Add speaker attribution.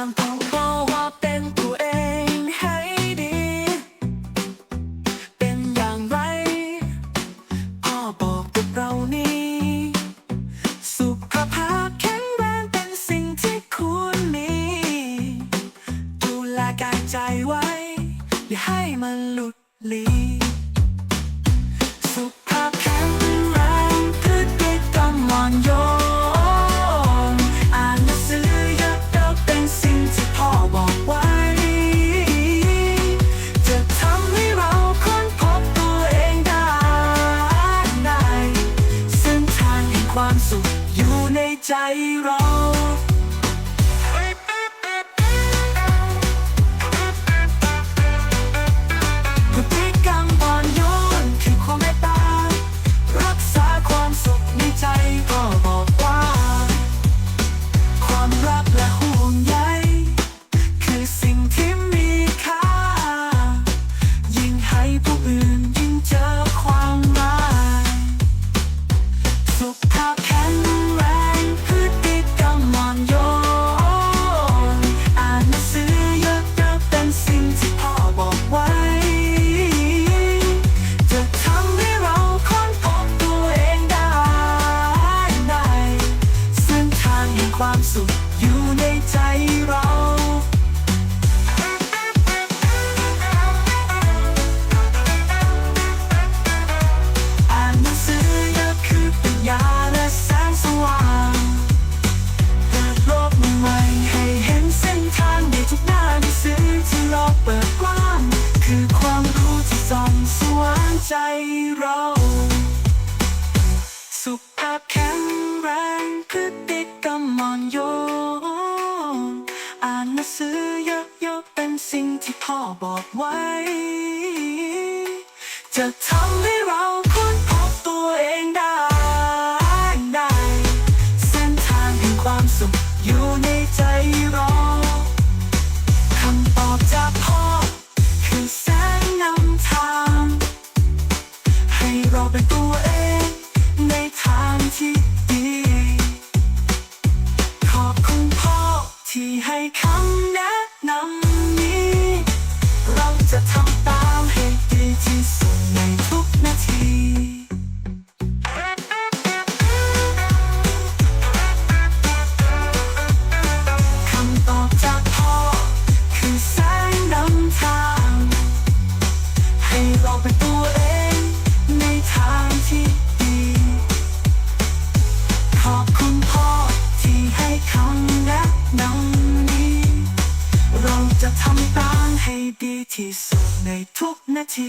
Speaker 1: างรู้ว่าเป็นตัวเองให้ดี เป็นอย่างไรพ่อบอกกับเรานี้ สุขภาพแข็งแรงเป็นสิ่งที่ควรมี ดูแลกายใจไว้ อย่าให้มันหลุดลี บอกว่าความรักและห่วงใยคือสิ่งที่ ความสุขอยู่ในใจเราอ่านหนังสือยอะคือปัญญาและแสงสว่างเปิดโลกใหม่ให้เห็นเส้นทางในทุกหน้าหนังสือที่ราเปิดกว้างคือความรู้ที่ส่องสว่างใจเรา มอนโยนอ่านหนังสือเยอะๆเป็นสิ่งที่พ่อบอกไว้ จะทำให้เราค้นพบตัวเองได้ในเส้นทางแห่งความสุขอยู่ในใจเรา คำตอบจากพ่อ คือแสงนำทาง ให้เราเป็นตัวเองในทางที่ ที่ให้คำแนะนำ ให้ดีที่สุดในทุกนาที